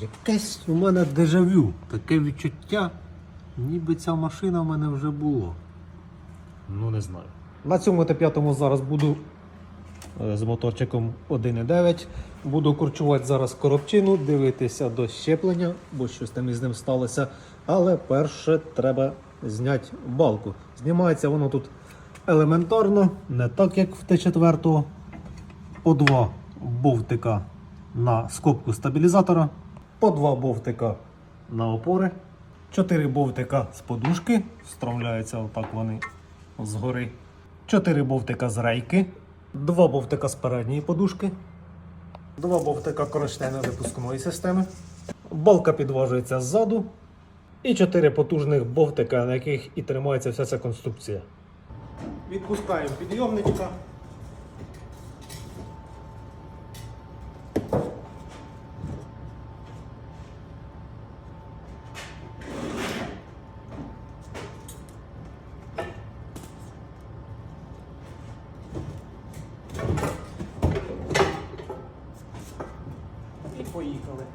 Якесь у мене дежавю, таке відчуття, ніби ця машина в мене вже було. Ну не знаю. На цьому Т5 зараз буду е, з моторчиком 1.9. Буду корчувати зараз коробчину, дивитися до щеплення, бо щось там із ним сталося. Але перше треба зняти балку. Знімається воно тут елементарно, не так як в Т4 по два бовтика на скобку стабілізатора, по два бовтика на опори, чотири бовтика з подушки, встромляються отак вони згори, чотири бовтика з рейки, два бовтика з передньої подушки, два бовтика кронштейно-випускної системи, балка підважується ззаду і чотири потужних бовтика, на яких і тримається вся ця конструкція. Відпускаємо підйомничка. Поїхали.